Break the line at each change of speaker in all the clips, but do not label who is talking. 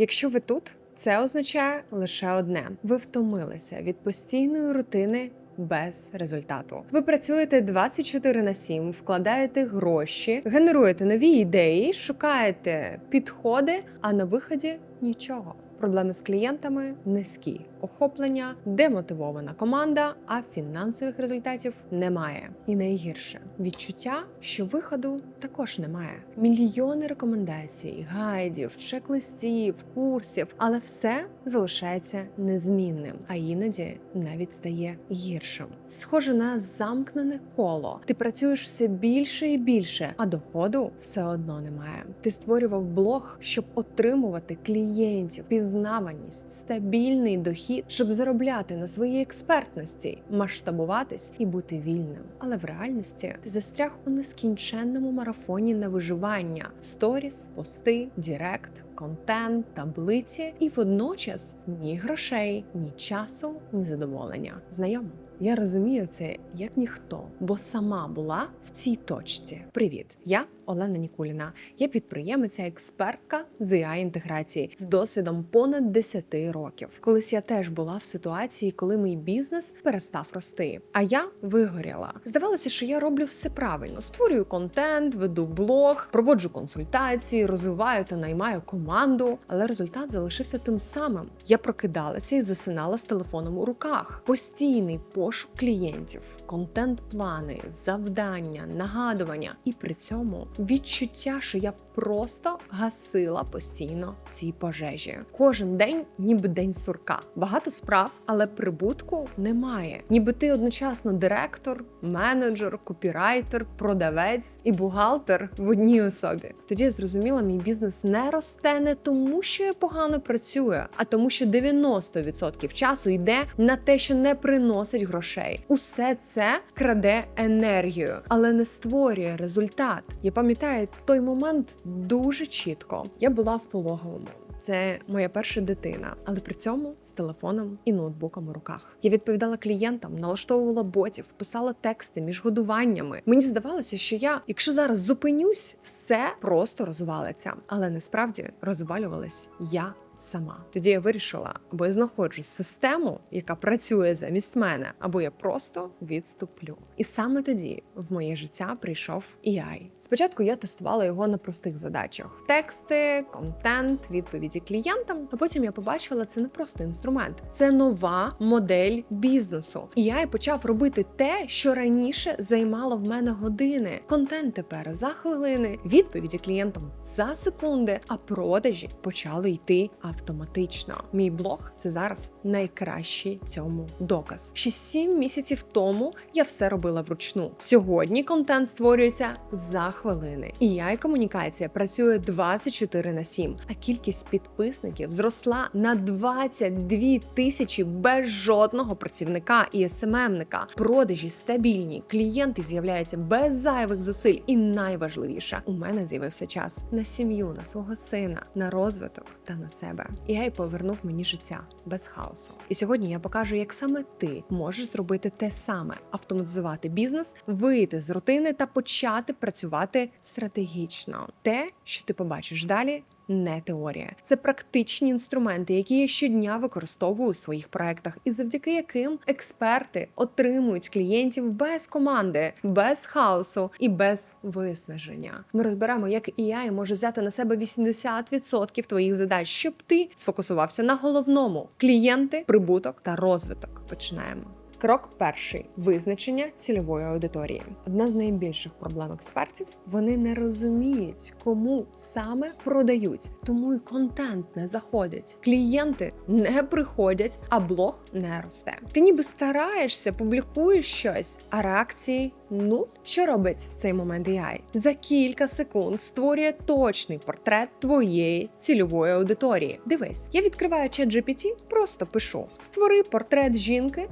Якщо ви тут, це означає лише одне: ви втомилися від постійної рутини. Без результату ви працюєте 24 на 7, вкладаєте гроші, генеруєте нові ідеї, шукаєте підходи, а на виході нічого. Проблеми з клієнтами низькі, охоплення, демотивована команда, а фінансових результатів немає. І найгірше відчуття, що виходу також немає. Мільйони рекомендацій, гайдів, чек-листів, курсів, але все залишається незмінним, а іноді навіть стає гіршим. Схоже на замкнене коло. Ти працюєш все більше і більше, а доходу все одно немає. Ти створював блог, щоб отримувати клієнтів, пізнаваність, стабільний дохід, щоб заробляти на своїй експертності, масштабуватись і бути вільним. Але в реальності ти застряг у нескінченному марафоні на виживання: сторіс, пости, дірект, контент, таблиці, і водночас ні грошей, ні часу, ні задоволення. Знайомо. Я розумію це як ніхто, бо сама була в цій точці. Привіт, я Олена Нікуліна. Я підприємиця, експертка з ai інтеграції з досвідом понад 10 років. Колись я теж була в ситуації, коли мій бізнес перестав рости. А я вигоріла. Здавалося, що я роблю все правильно: створюю контент, веду блог, проводжу консультації, розвиваю та наймаю команду. Але результат залишився тим самим. Я прокидалася і засинала з телефоном у руках. Постійний пошук клієнтів, контент-плани, завдання, нагадування, і при цьому відчуття, що я просто гасила постійно ці пожежі. Кожен день, ніби день сурка. Багато справ, але прибутку немає. Ніби ти одночасно директор, менеджер, копірайтер, продавець і бухгалтер в одній особі. Тоді я зрозуміла, мій бізнес не росте не тому, що я погано працюю, а тому, що 90% часу йде на те, що не приносить грошей. Усе це краде енергію, але не створює результат. Я пам'ятаю той момент дуже чітко. Я була в пологовому. Це моя перша дитина, але при цьому з телефоном і ноутбуком у руках. Я відповідала клієнтам, налаштовувала ботів, писала тексти між годуваннями. Мені здавалося, що я, якщо зараз зупинюсь, все просто розвалиться. Але насправді розвалювалась я. Сама тоді я вирішила, або я знаходжу систему, яка працює замість мене, або я просто відступлю. І саме тоді в моє життя прийшов AI. Спочатку я тестувала його на простих задачах: тексти, контент, відповіді клієнтам. А потім я побачила, це не просто інструмент, це нова модель бізнесу. І AI почав робити те, що раніше займало в мене години. Контент тепер за хвилини, відповіді клієнтам за секунди, а продажі почали йти автоматично. Мій блог це зараз найкращий цьому доказ. Ще сім місяців тому я все робила вручну. Сьогодні контент створюється за хвилини. І я і комунікація працює 24 на 7, а кількість підписників зросла на 22 тисячі без жодного працівника і СММника. Продажі стабільні, клієнти з'являються без зайвих зусиль. І найважливіше, у мене з'явився час на сім'ю, на свого сина, на розвиток та на себе. І я й повернув мені життя без хаосу. І сьогодні я покажу, як саме ти можеш зробити те саме: автоматизувати бізнес, вийти з рутини та почати працювати стратегічно. Те, що ти побачиш далі. Не теорія, це практичні інструменти, які я щодня використовую у своїх проектах, і завдяки яким експерти отримують клієнтів без команди, без хаосу і без виснаження. Ми розберемо, як AI може взяти на себе 80% твоїх задач, щоб ти сфокусувався на головному: клієнти, прибуток та розвиток. Починаємо. Крок перший визначення цільової аудиторії. Одна з найбільших проблем експертів вони не розуміють, кому саме продають, тому і контент не заходить. Клієнти не приходять, а блог не росте. Ти ніби стараєшся, публікуєш щось, а реакції нуль. Що робить в цей момент AI? За кілька секунд створює точний портрет твоєї цільової аудиторії. Дивись, я відкриваю чат GPT, просто пишу: створи портрет жінки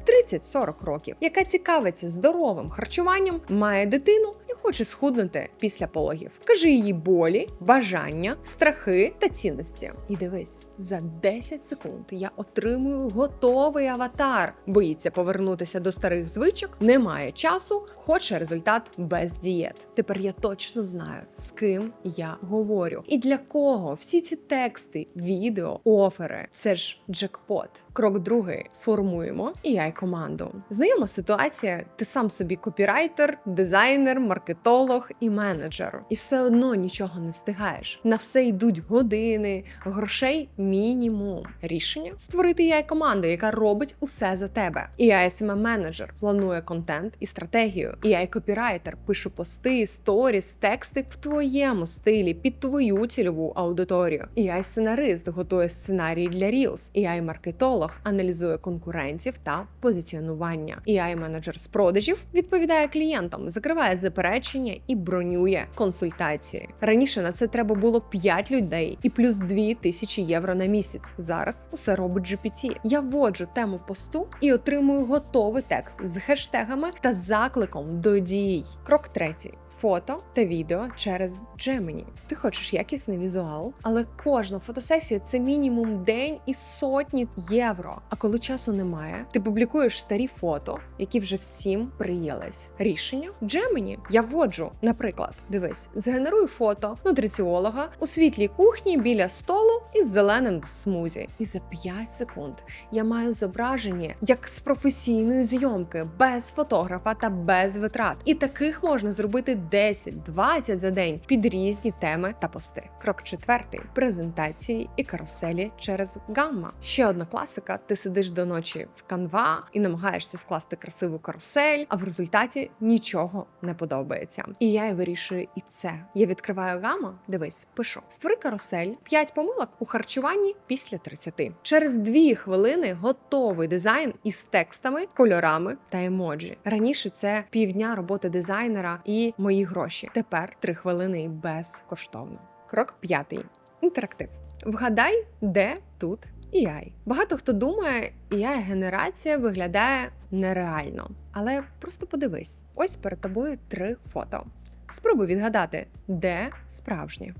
30-40 років, яка цікавиться здоровим харчуванням, має дитину хоче схуднути після пологів. Вкажи її болі, бажання, страхи та цінності. І дивись, за 10 секунд я отримую готовий аватар. Боїться повернутися до старих звичок, немає часу, хоче результат без дієт. Тепер я точно знаю, з ким я говорю і для кого всі ці тексти, відео, офери. Це ж джекпот. Крок другий: формуємо ai команду. Знайома ситуація, ти сам собі копірайтер, дизайнер, маркетолог і менеджер. І все одно нічого не встигаєш. На все йдуть години, грошей мінімум. Рішення створити ai команду, яка робить усе за тебе. ai smm менеджер планує контент і стратегію. ai копірайтер пише пости, сторіс, тексти в твоєму стилі під твою цільову аудиторію. ai сценарист готує сценарії для Reels. ai маркетолог аналізує конкурентів та позиціонування. ai менеджер з продажів відповідає клієнтам, закриває заперечення і бронює консультації. Раніше на це треба було 5 людей і плюс 2 тисячі євро на місяць. Зараз усе робить GPT. Я вводжу тему посту і отримую готовий текст з хештегами та закликом до дій. Крок третій. Фото та відео через Gemini. Ти хочеш якісний візуал, але кожна фотосесія це мінімум день і сотні євро. А коли часу немає, ти публікуєш старі фото, які вже всім приїлись. Рішення Gemini. Я вводжу, наприклад, дивись, згенеруй фото нутриціолога у світлій кухні біля столу із зеленим смузі. І за 5 секунд я маю зображення як з професійної зйомки, без фотографа та без витрат. І таких можна зробити 10-20 за день під різні теми та пости. Крок четвертий презентації і каруселі через гамма. Ще одна класика: ти сидиш до ночі в канва і намагаєшся скласти красиву карусель, а в результаті нічого не подобається. І я вирішую і це. Я відкриваю гамма, дивись, пишу: створи карусель, 5 помилок у харчуванні після 30. Через 2 хвилини готовий дизайн із текстами, кольорами та емоджі. Раніше це півдня роботи дизайнера і мої гроші. Тепер три хвилини безкоштовно. Крок п'ятий. Інтерактив. Вгадай, де тут AI. Багато хто думає, ai генерація виглядає нереально. Але просто подивись: ось перед тобою три фото. Спробуй відгадати, де справжнє.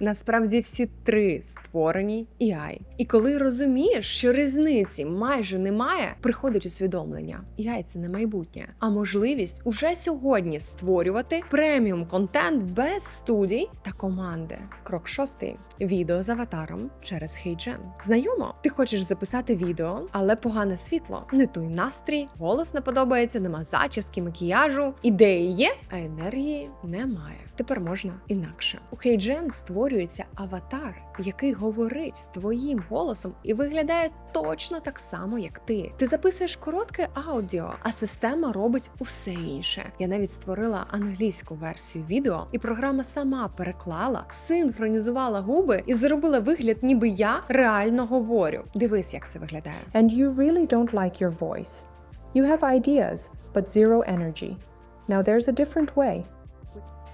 Насправді всі три створені AI. І коли розумієш, що різниці майже немає, приходить усвідомлення. AI – це не майбутнє, а можливість уже сьогодні створювати преміум контент без студій та команди. Крок шостий: відео з аватаром через HeyGen. Знайомо, ти хочеш записати відео, але погане світло, не той настрій, голос не подобається, нема зачіски, макіяжу. Ідеї є, а енергії немає. Тепер можна інакше. У HeyGen створюється аватар, який говорить твоїм голосом і виглядає точно так само, як ти. Ти записуєш коротке аудіо, а система робить усе інше. Я навіть створила англійську версію відео, і програма сама переклала, синхронізувала губи і зробила вигляд, ніби я реально говорю. Дивись, як це виглядає.
And you really don't like your voice. You have ideas, but zero energy. Now there's a different way.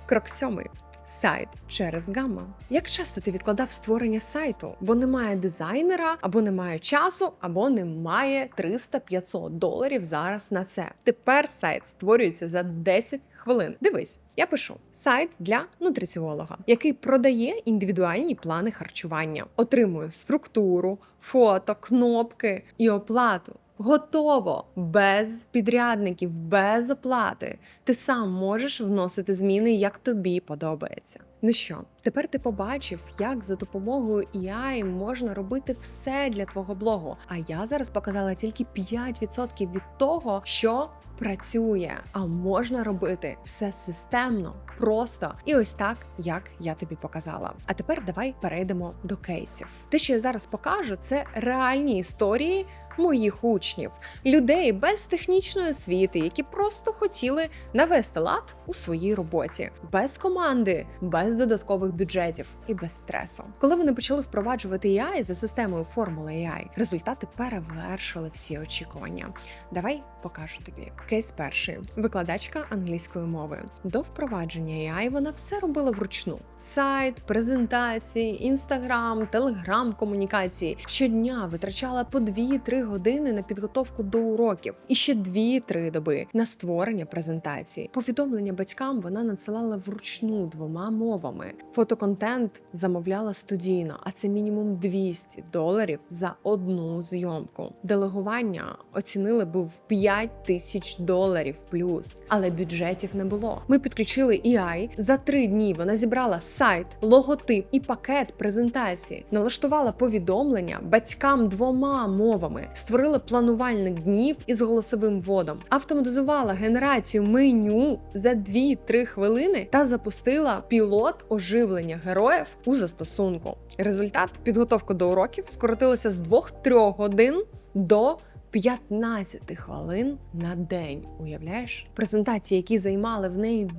Крок сьомий. Сайт через гамма. Як часто ти відкладав створення сайту, бо немає дизайнера, або немає часу, або немає 300-500 доларів зараз на це. Тепер сайт створюється за 10 хвилин. Дивись, я пишу сайт для нутриціолога, який продає індивідуальні плани харчування, отримує структуру, фото, кнопки і оплату. Готово без підрядників, без оплати. Ти сам можеш вносити зміни, як тобі подобається. Ну що, тепер ти побачив, як за допомогою AI можна робити все для твого блогу. А я зараз показала тільки 5% від того, що працює. А можна робити все системно, просто і ось так, як я тобі показала. А тепер давай перейдемо до кейсів. Те, що я зараз покажу, це реальні історії моїх учнів, людей без технічної освіти, які просто хотіли навести лад у своїй роботі, без команди, без додаткових бюджетів і без стресу. Коли вони почали впроваджувати AI за системою формули AI, результати перевершили всі очікування. Давай покажу тобі. Кейс перший викладачка англійської мови. До впровадження AI вона все робила вручну: сайт, презентації, інстаграм, телеграм комунікації. Щодня витрачала по 2-3 3 години на підготовку до уроків і ще 2-3 доби на створення презентації. Повідомлення батькам вона надсилала вручну двома мовами. Фотоконтент замовляла студійно, а це мінімум 200 доларів за одну зйомку. Делегування оцінили би в 5 тисяч доларів плюс, але бюджетів не було. Ми підключили EI. За три дні вона зібрала сайт, логотип і пакет презентації, налаштувала повідомлення батькам двома мовами, створила планувальник днів із голосовим вводом, автоматизувала генерацію меню за 2-3 хвилини та запустила пілот оживлення героїв у застосунку. Результат підготовка до уроків скоротилася з 2-3 годин до 15 хвилин на день. Уявляєш? Презентації, які займали в неї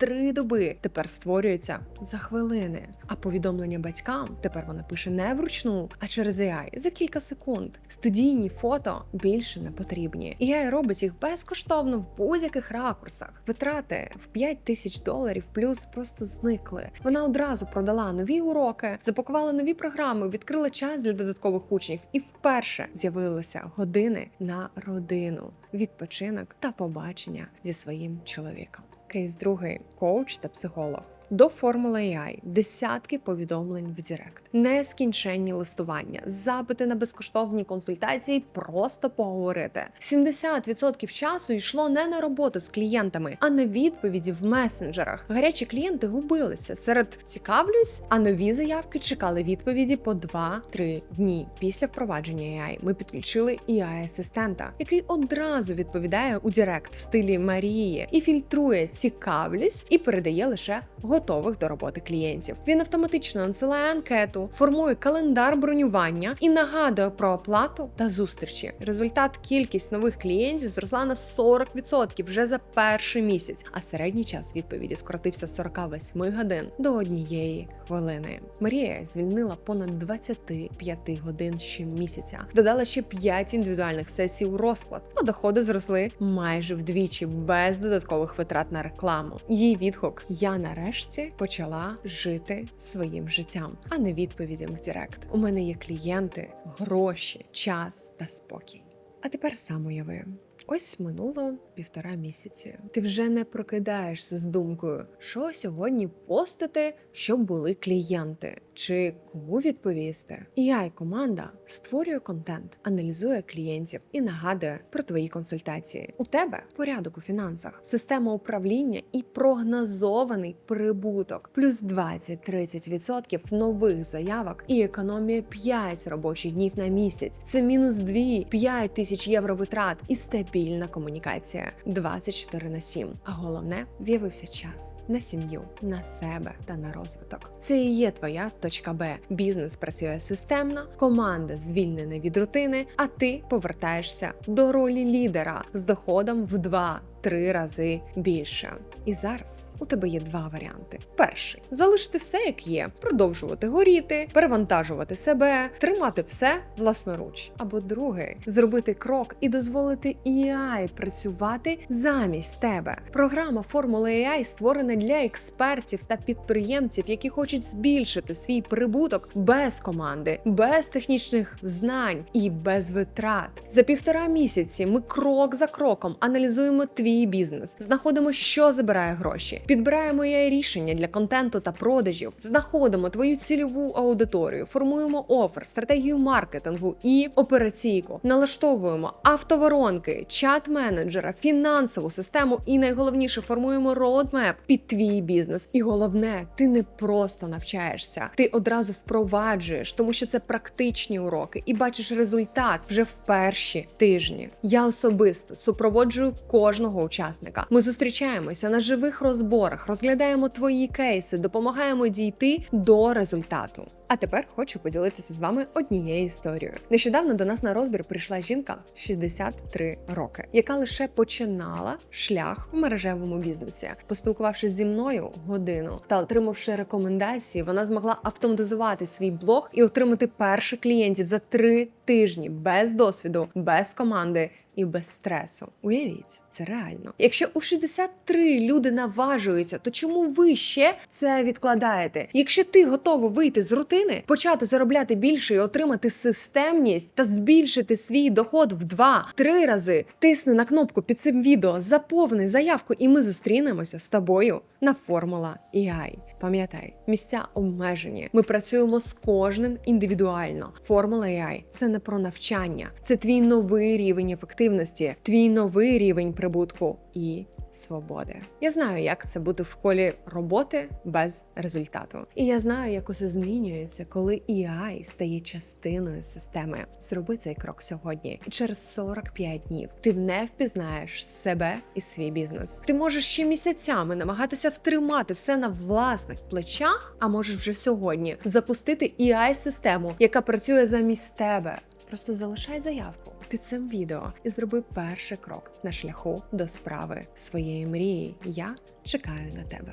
2-3 доби, тепер створюються за хвилини. А повідомлення батькам тепер вона пише не вручну, а через AI за кілька секунд. Студійні фото більше не потрібні. AI робить їх безкоштовно в будь-яких ракурсах. Витрати в 5 тисяч доларів плюс просто зникли. Вона одразу продала нові уроки, запакувала нові програми, відкрила час для додаткових учнів і вперше з'явилися години на родину, відпочинок та побачення зі своїм чоловіком. Кейс другий коуч та психолог. До формули AI десятки повідомлень в Директ, нескінченні листування, запити на безкоштовні консультації, просто поговорити. 70% часу йшло не на роботу з клієнтами, а на відповіді в месенджерах. Гарячі клієнти губилися серед цікавлюсь, а нові заявки чекали відповіді по 2-3 дні. Після впровадження AI ми підключили ai асистента який одразу відповідає у Директ в стилі Марії і фільтрує цікавлюсь і передає лише готових до роботи клієнтів. Він автоматично надсилає анкету, формує календар бронювання і нагадує про оплату та зустрічі. Результат кількість нових клієнтів зросла на 40% вже за перший місяць, а середній час відповіді скоротився з 48 годин до однієї хвилини. Марія звільнила понад 25 годин щомісяця, додала ще 5 індивідуальних сесій у розклад, а доходи зросли майже вдвічі без додаткових витрат на рекламу. Її відгук Я нарешті почала жити своїм життям, а не відповідям в Директ. У мене є клієнти, гроші, час та спокій. А тепер сам. Ось минуло півтора місяці. Ти вже не прокидаєшся з думкою, що сьогодні постити, щоб були клієнти, чи кому відповісти. ai команда створює контент, аналізує клієнтів і нагадує про твої консультації. У тебе порядок у фінансах, система управління і прогнозований прибуток, плюс 20-30% нових заявок і економія 5 робочих днів на місяць. Це мінус 2-5 тисяч євро витрат і стабільна комунікація 24 на 7. А головне, з'явився час на сім'ю, на себе та на розвиток. Це і є твоя точка Б. Бізнес працює системно, команда звільнена від рутини, а ти повертаєшся до ролі лідера з доходом в 2 Три рази більше. І зараз у тебе є два варіанти: перший залишити все як є, продовжувати горіти, перевантажувати себе, тримати все власноруч. Або другий зробити крок і дозволити AI працювати замість тебе. Програма Формула AI створена для експертів та підприємців, які хочуть збільшити свій прибуток без команди, без технічних знань і без витрат. За півтора місяці ми крок за кроком аналізуємо твій бізнес, знаходимо, що забирає гроші, підбираємо AI рішення для контенту та продажів, знаходимо твою цільову аудиторію, формуємо офер, стратегію маркетингу і операційку, налаштовуємо автоворонки, чат-менеджера, фінансову систему і найголовніше формуємо роудмеп під твій бізнес. І головне, ти не просто навчаєшся, ти одразу впроваджуєш, тому що це практичні уроки, і бачиш результат вже в перші тижні. Я особисто супроводжую кожного учасника. Ми зустрічаємося на живих розборах, розглядаємо твої кейси, допомагаємо дійти до результату. А тепер хочу поділитися з вами однією історією. Нещодавно до нас на розбір прийшла жінка 63 роки, яка лише починала шлях в мережевому бізнесі. Поспілкувавшись зі мною годину та отримавши рекомендації, вона змогла автоматизувати свій блог і отримати перших клієнтів за три тижні без досвіду, без команди, і без стресу. Уявіть, це реально. Якщо у 63 люди наважуються, то чому ви ще це відкладаєте? Якщо ти готова вийти з рутини, почати заробляти більше і отримати системність та збільшити свій доход в 2-3 рази, тисни на кнопку під цим відео, заповни заявку, і ми зустрінемося з тобою на формула EI. Пам'ятай, місця обмежені. Ми працюємо з кожним індивідуально. Формула AI – це не про навчання, це твій новий рівень ефективності, твій новий рівень прибутку і свободи. Я знаю, як це бути в колі роботи без результату. І я знаю, як усе змінюється, коли AI стає частиною системи. Зроби цей крок сьогодні, і через 45 днів ти не впізнаєш себе і свій бізнес. Ти можеш ще місяцями намагатися втримати все на власних плечах, а можеш вже сьогодні запустити ai систему яка працює замість тебе. Просто залишай заявку під цим відео і зроби перший крок на шляху до справи своєї мрії. Я чекаю на тебе.